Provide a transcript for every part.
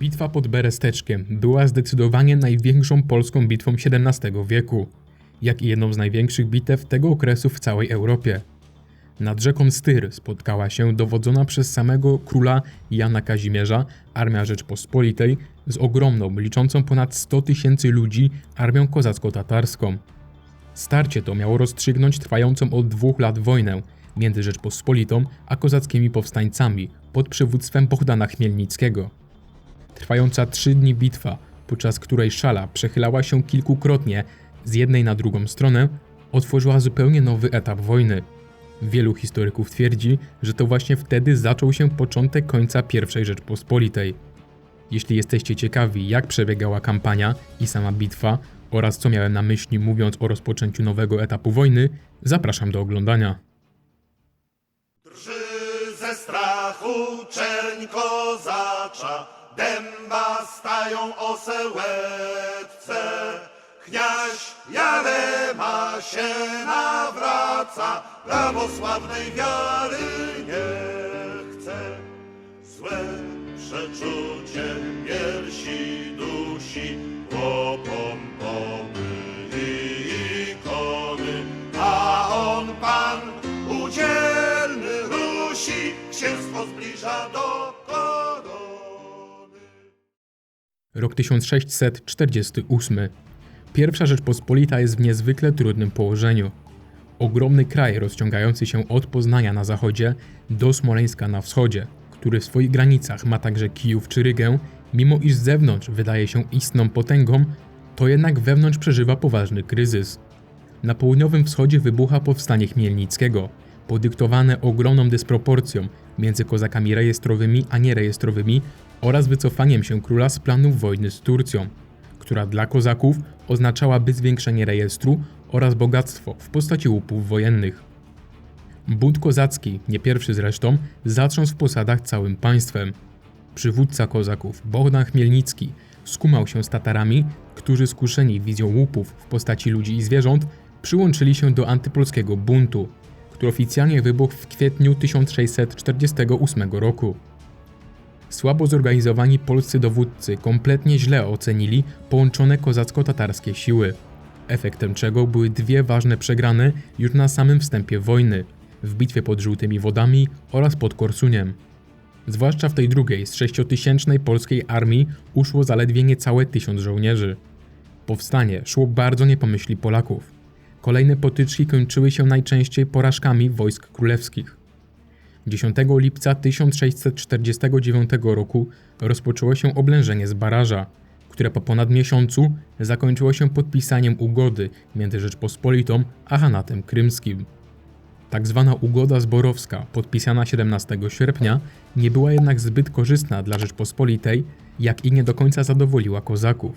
Bitwa pod Beresteczkiem była zdecydowanie największą polską bitwą XVII wieku, jak i jedną z największych bitew tego okresu w całej Europie. Nad rzeką Styr spotkała się dowodzona przez samego króla Jana Kazimierza armia Rzeczpospolitej z ogromną, liczącą ponad 100 tysięcy ludzi armią kozacko-tatarską. Starcie to miało rozstrzygnąć trwającą od dwóch lat wojnę między Rzeczpospolitą a kozackimi powstańcami pod przywództwem Bohdana Chmielnickiego. Trwająca trzy dni bitwa, podczas której szala przechylała się kilkukrotnie z jednej na drugą stronę, otworzyła zupełnie nowy etap wojny. Wielu historyków twierdzi, że to właśnie wtedy zaczął się początek końca I Rzeczpospolitej. Jeśli jesteście ciekawi, jak przebiegała kampania i sama bitwa oraz co miałem na myśli mówiąc o rozpoczęciu nowego etapu wojny, zapraszam do oglądania. Drży ze strachu czerń kozacza, dęba stają osełetce. Kniaź Jarema się nawraca, prawosławnej wiary nie chce. Złe przeczucie piersi dusi, opompomy ikony, a on Pan udzielny Rusi, księstwo zbliża do Rok 1648. Pierwsza Rzeczpospolita jest w niezwykle trudnym położeniu. Ogromny kraj rozciągający się od Poznania na zachodzie do Smoleńska na wschodzie, który w swoich granicach ma także Kijów czy Rygę, mimo iż z zewnątrz wydaje się istną potęgą, to jednak wewnątrz przeżywa poważny kryzys. Na południowym wschodzie wybucha powstanie Chmielnickiego, podyktowane ogromną dysproporcją między kozakami rejestrowymi a nierejestrowymi oraz wycofaniem się króla z planów wojny z Turcją, która dla kozaków oznaczałaby zwiększenie rejestru oraz bogactwo w postaci łupów wojennych. Bunt kozacki, nie pierwszy zresztą, zatrząsł w posadach całym państwem. Przywódca kozaków, Bohdan Chmielnicki, skumał się z Tatarami, którzy skuszeni wizją łupów w postaci ludzi i zwierząt, przyłączyli się do antypolskiego buntu, który oficjalnie wybuchł w kwietniu 1648 roku. Słabo zorganizowani polscy dowódcy kompletnie źle ocenili połączone kozacko-tatarskie siły, efektem czego były dwie ważne przegrane już na samym wstępie wojny w bitwie pod Żółtymi Wodami oraz pod Korsuniem. Zwłaszcza w tej drugiej z sześciotysięcznej polskiej armii uszło zaledwie niecałe tysiąc żołnierzy. Powstanie szło bardzo nie po myśli Polaków. Kolejne potyczki kończyły się najczęściej porażkami wojsk królewskich. 10 lipca 1649 roku rozpoczęło się oblężenie z Baraża, które po ponad miesiącu zakończyło się podpisaniem ugody między Rzeczpospolitą a Hanatem Krymskim. Tak zwana ugoda zborowska, podpisana 17 sierpnia, nie była jednak zbyt korzystna dla Rzeczpospolitej, jak i nie do końca zadowoliła kozaków.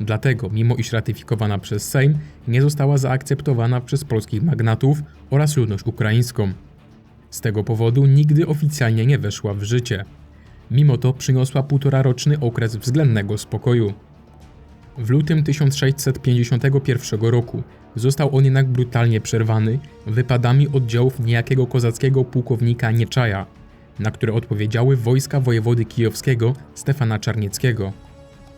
Dlatego, mimo iż ratyfikowana przez Sejm, nie została zaakceptowana przez polskich magnatów oraz ludność ukraińską. Z tego powodu nigdy oficjalnie nie weszła w życie. Mimo to przyniosła półtoraroczny okres względnego spokoju. W lutym 1651 roku został on jednak brutalnie przerwany wypadami oddziałów niejakiego kozackiego pułkownika Nieczaja, na które odpowiedziały wojska wojewody kijowskiego Stefana Czarnieckiego.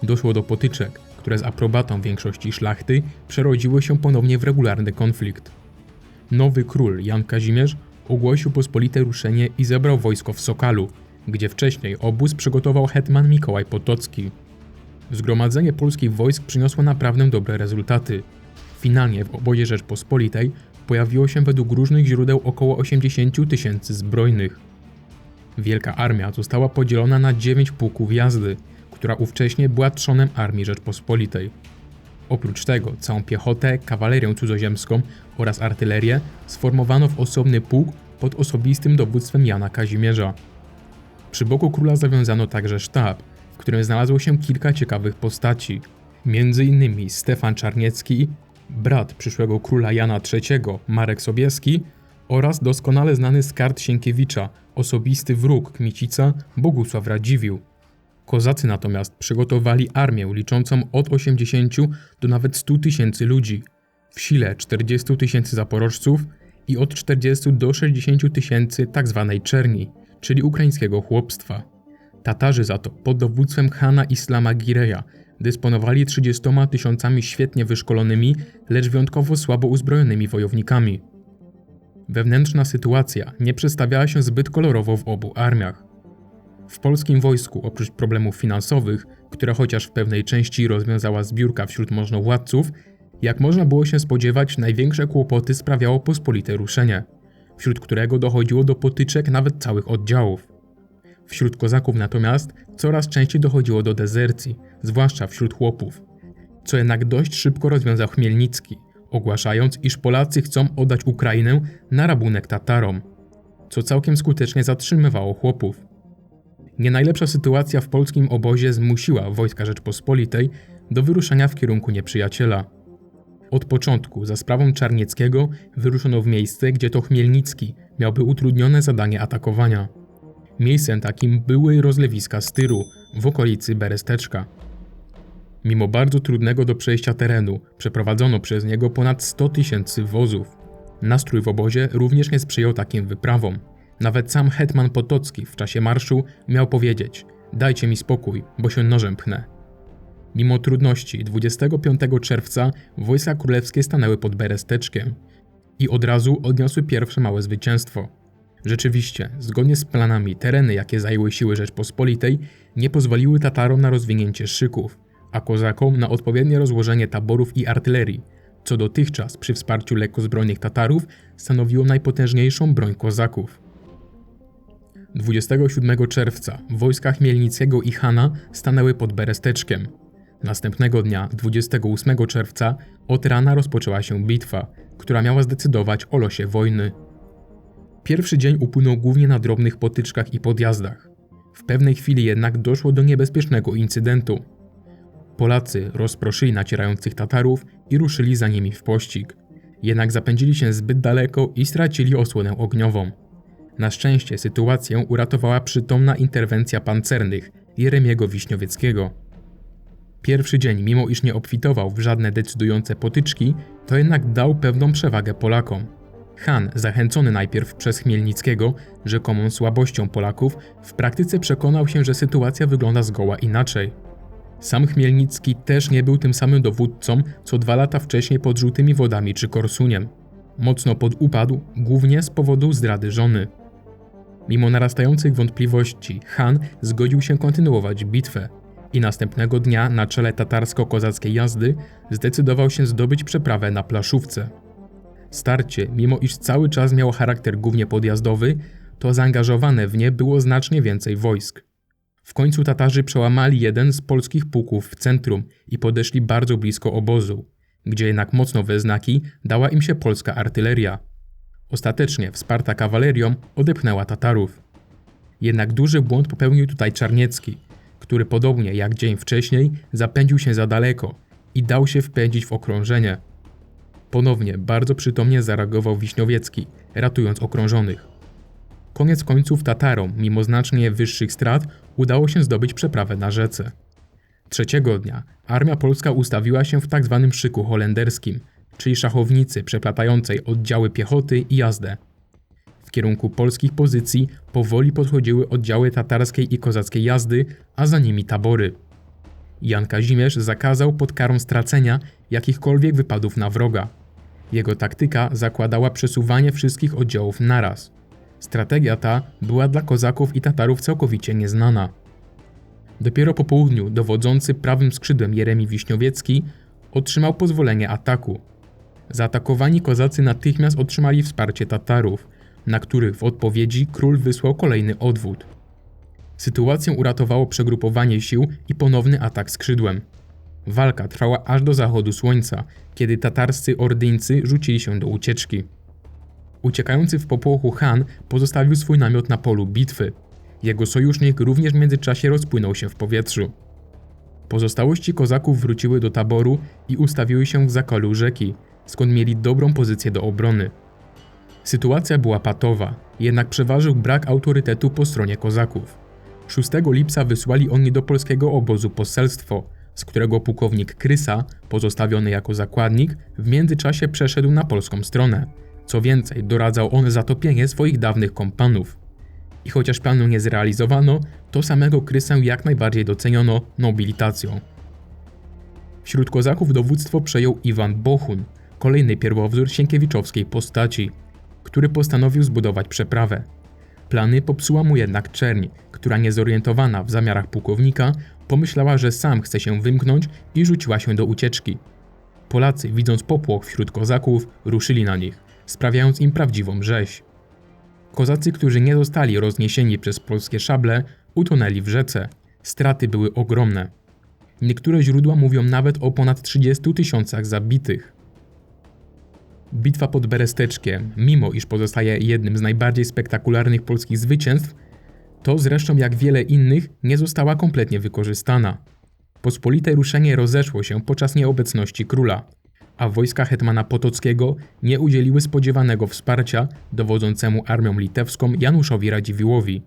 Doszło do potyczek, które z aprobatą większości szlachty przerodziły się ponownie w regularny konflikt. Nowy król Jan Kazimierz ogłosił pospolite ruszenie i zebrał wojsko w Sokalu, gdzie wcześniej obóz przygotował hetman Mikołaj Potocki. Zgromadzenie polskich wojsk przyniosło naprawdę dobre rezultaty. Finalnie w obozie Rzeczpospolitej pojawiło się według różnych źródeł około 80 tysięcy zbrojnych. Wielka armia została podzielona na dziewięć pułków jazdy, która ówcześnie była trzonem armii Rzeczpospolitej. Oprócz tego całą piechotę, kawalerię cudzoziemską oraz artylerię sformowano w osobny pułk pod osobistym dowództwem Jana Kazimierza. Przy boku króla zawiązano także sztab, w którym znalazło się kilka ciekawych postaci, m.in. Stefan Czarniecki, brat przyszłego króla Jana III, Marek Sobieski oraz doskonale znany z kart Sienkiewicza, osobisty wróg Kmicica, Bogusław Radziwiłł. Kozacy natomiast przygotowali armię liczącą od 80 do nawet 100 tysięcy ludzi, w sile 40 tysięcy zaporożców i od 40 do 60 tysięcy tzw. czerni, czyli ukraińskiego chłopstwa. Tatarzy za to pod dowództwem Hana Islama Gireja dysponowali 30 tysiącami świetnie wyszkolonymi, lecz wyjątkowo słabo uzbrojonymi wojownikami. Wewnętrzna sytuacja nie przedstawiała się zbyt kolorowo w obu armiach. W polskim wojsku, oprócz problemów finansowych, które chociaż w pewnej części rozwiązała zbiórka wśród możnowładców, jak można było się spodziewać, największe kłopoty sprawiało pospolite ruszenie, wśród którego dochodziło do potyczek nawet całych oddziałów. Wśród kozaków natomiast coraz częściej dochodziło do dezercji, zwłaszcza wśród chłopów, co jednak dość szybko rozwiązał Chmielnicki, ogłaszając, iż Polacy chcą oddać Ukrainę na rabunek Tatarom, co całkiem skutecznie zatrzymywało chłopów. Nie najlepsza sytuacja w polskim obozie zmusiła wojska Rzeczpospolitej do wyruszenia w kierunku nieprzyjaciela. Od początku za sprawą Czarnieckiego wyruszono w miejsce, gdzie to Chmielnicki miałby utrudnione zadanie atakowania. Miejscem takim były rozlewiska styru w okolicy Beresteczka. Mimo bardzo trudnego do przejścia terenu, przeprowadzono przez niego ponad 100 tysięcy wozów. Nastrój w obozie również nie sprzyjał takim wyprawom. Nawet sam hetman Potocki w czasie marszu miał powiedzieć: Dajcie mi spokój, bo się nożem pchnę. Mimo trudności 25 czerwca wojska królewskie stanęły pod Beresteczkiem i od razu odniosły pierwsze małe zwycięstwo. Rzeczywiście, zgodnie z planami, tereny, jakie zajęły siły Rzeczpospolitej, nie pozwoliły Tatarom na rozwinięcie szyków, a kozakom na odpowiednie rozłożenie taborów i artylerii, co dotychczas przy wsparciu lekkozbrojnych Tatarów stanowiło najpotężniejszą broń kozaków. 27 czerwca wojska Chmielnickiego i Hana stanęły pod Beresteczkiem. Następnego dnia, 28 czerwca, od rana rozpoczęła się bitwa, która miała zdecydować o losie wojny. Pierwszy dzień upłynął głównie na drobnych potyczkach i podjazdach. W pewnej chwili jednak doszło do niebezpiecznego incydentu. Polacy rozproszyli nacierających Tatarów i ruszyli za nimi w pościg. Jednak zapędzili się zbyt daleko i stracili osłonę ogniową. Na szczęście sytuację uratowała przytomna interwencja pancernych Jeremiego Wiśniowieckiego. Pierwszy dzień, mimo iż nie obfitował w żadne decydujące potyczki, to jednak dał pewną przewagę Polakom. Han, zachęcony najpierw przez Chmielnickiego, rzekomą słabością Polaków, w praktyce przekonał się, że sytuacja wygląda zgoła inaczej. Sam Chmielnicki też nie był tym samym dowódcą, co dwa lata wcześniej pod Żółtymi Wodami czy Korsuniem. Mocno podupadł, głównie z powodu zdrady żony. Mimo narastających wątpliwości, Han zgodził się kontynuować bitwę i następnego dnia na czele tatarsko-kozackiej jazdy zdecydował się zdobyć przeprawę na Plaszówce. Starcie, mimo iż cały czas miało charakter głównie podjazdowy, to zaangażowane w nie było znacznie więcej wojsk. W końcu Tatarzy przełamali jeden z polskich pułków w centrum i podeszli bardzo blisko obozu, gdzie jednak mocno we znaki dała im się polska artyleria. Ostatecznie, wsparta kawalerią, odepchnęła Tatarów. Jednak duży błąd popełnił tutaj Czarniecki, który podobnie jak dzień wcześniej zapędził się za daleko i dał się wpędzić w okrążenie. Ponownie bardzo przytomnie zareagował Wiśniowiecki, ratując okrążonych. Koniec końców Tatarom, mimo znacznie wyższych strat, udało się zdobyć przeprawę na rzece. Trzeciego dnia armia polska ustawiła się w tzw. szyku holenderskim, czyli szachownicy przeplatającej oddziały piechoty i jazdę. W kierunku polskich pozycji powoli podchodziły oddziały tatarskiej i kozackiej jazdy, a za nimi tabory. Jan Kazimierz zakazał pod karą stracenia jakichkolwiek wypadów na wroga. Jego taktyka zakładała przesuwanie wszystkich oddziałów naraz. Strategia ta była dla kozaków i Tatarów całkowicie nieznana. Dopiero po południu dowodzący prawym skrzydłem Jeremi Wiśniowiecki otrzymał pozwolenie ataku. Zaatakowani kozacy natychmiast otrzymali wsparcie Tatarów, na których w odpowiedzi król wysłał kolejny odwód. Sytuację uratowało przegrupowanie sił i ponowny atak skrzydłem. Walka trwała aż do zachodu słońca, kiedy tatarscy ordyńcy rzucili się do ucieczki. Uciekający w popłochu Han pozostawił swój namiot na polu bitwy. Jego sojusznik również w międzyczasie rozpłynął się w powietrzu. Pozostałości kozaków wróciły do taboru i ustawiły się w zakolu rzeki, skąd mieli dobrą pozycję do obrony. Sytuacja była patowa, jednak przeważył brak autorytetu po stronie kozaków. 6 lipca wysłali oni do polskiego obozu poselstwo, z którego pułkownik Krysa, pozostawiony jako zakładnik, w międzyczasie przeszedł na polską stronę. Co więcej, doradzał on zatopienie swoich dawnych kompanów. I chociaż planu nie zrealizowano, to samego Krysę jak najbardziej doceniono nobilitacją. Wśród kozaków dowództwo przejął Iwan Bohun, kolejny pierwowzór sienkiewiczowskiej postaci, który postanowił zbudować przeprawę. Plany popsuła mu jednak Czerń, która niezorientowana w zamiarach pułkownika pomyślała, że sam chce się wymknąć i rzuciła się do ucieczki. Polacy, widząc popłoch wśród kozaków, ruszyli na nich, sprawiając im prawdziwą rzeź. Kozacy, którzy nie zostali rozniesieni przez polskie szable, utonęli w rzece. Straty były ogromne. Niektóre źródła mówią nawet o ponad 30 tysiącach zabitych. Bitwa pod Beresteczkiem, mimo iż pozostaje jednym z najbardziej spektakularnych polskich zwycięstw, to zresztą jak wiele innych nie została kompletnie wykorzystana. Pospolite ruszenie rozeszło się podczas nieobecności króla, a wojska hetmana Potockiego nie udzieliły spodziewanego wsparcia dowodzącemu armią litewską Januszowi Radziwiłłowi,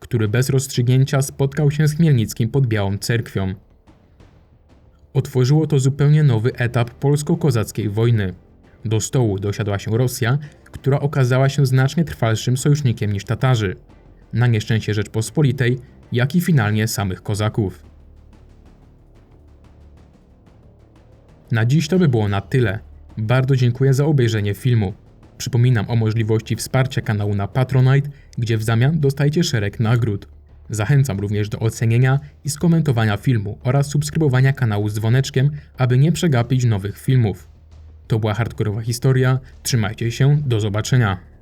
który bez rozstrzygnięcia spotkał się z Chmielnickim pod Białą Cerkwią. Otworzyło to zupełnie nowy etap polsko-kozackiej wojny. Do stołu dosiadła się Rosja, która okazała się znacznie trwalszym sojusznikiem niż Tatarzy. Na nieszczęście Rzeczpospolitej, jak i finalnie samych kozaków. Na dziś to by było na tyle. Bardzo dziękuję za obejrzenie filmu. Przypominam o możliwości wsparcia kanału na Patronite, gdzie w zamian dostajecie szereg nagród. Zachęcam również do ocenienia i skomentowania filmu oraz subskrybowania kanału z dzwoneczkiem, aby nie przegapić nowych filmów. To była hardkorowa historia. Trzymajcie się, do zobaczenia.